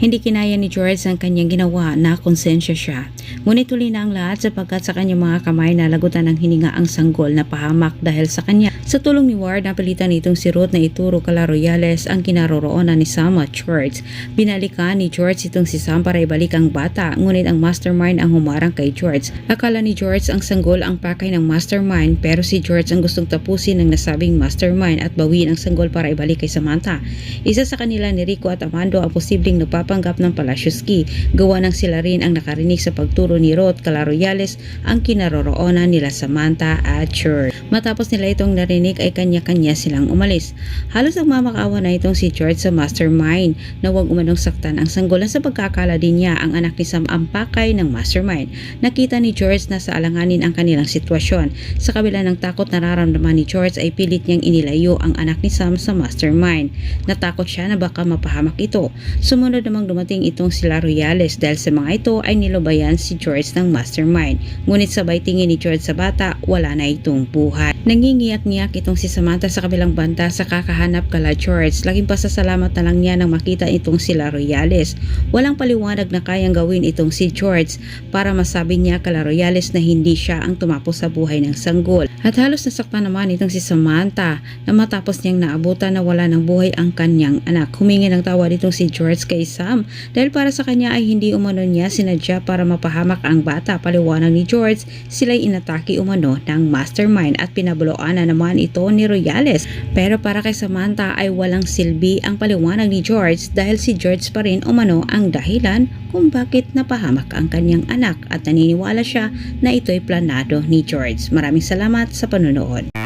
Hindi kinaya ni George ang kanyang ginawa na konsensya siya. Ngunit tuloy na ang lahat sapagkat sa kanyang mga kamay nalagutan ng hininga ang sanggol na pahamak dahil sa kanya. Sa tulong ni Ward, napilitan nitong si Ruth na ituro kala Royales ang kinaroroonan ni Sam at George. Binalikan ni George itong si Sam para ibalik ang bata, ngunit ang mastermind ang humarang kay George. Akala ni George ang sanggol ang pakay ng mastermind pero si George ang gustong tapusin ng nasabing mastermind at bawiin ang sanggol para ibalik kay Samantha. Isa sa kanila ni Rico at Amando ang posibleng nagpapanggap ng Palacios-Ski. Gawa ng sila rin ang nakarinig sa pagturo ni Ruth Cala Royales ang kinaroroonan nila Samantha at George. Matapos nila itong narinig ay kanya-kanya silang umalis. Halos nagmamakaawa na itong si George sa mastermind na huwag umanong saktan ang sanggolan sa pagkakala din niya ang anak ni Sam ang pakay ng mastermind. Nakita ni George na sa alanganin ang kanilang sitwasyon. Sa kabila ng takot nararamdaman ni George ay pilit niyang inilayo ang anak ni Sam sa mastermind. Natakot siya na baka mapahamak ito. Sumunod namang dumating itong sila Royales dahil sa mga ito ay nilubayan si George ng mastermind. Ngunit sabay tingin ni George sa bata, wala na itong buhay. Nangingiyak-ngiyak itong si Samantha sa kabilang banda sa kakahanap kala George. Laging pasasalamat na lang niya nang makita itong sila Royales. Walang paliwanag na kayang gawin itong si George para masabi niya kala Royales na hindi siya ang tumapos sa buhay ng sanggol. At halos nasaktan naman itong si Samantha na matapos niyang naabutan na wala ng buhay ang kanyang anak. Humingi ng tawad itong si George kay Sam dahil para sa kanya ay hindi umano niya sinadya para mapahamak ang bata. Paliwanag ni George, sila'y inatake umano ng mastermind at pinabuloan na naman ito ni Royales. Pero para kay Samantha ay walang silbi ang paliwanag ni George dahil si George pa rin umano ang dahilan kung bakit napahamak ang kanyang anak at naniniwala siya na ito'y planado ni George. Maraming salamat sa panonood.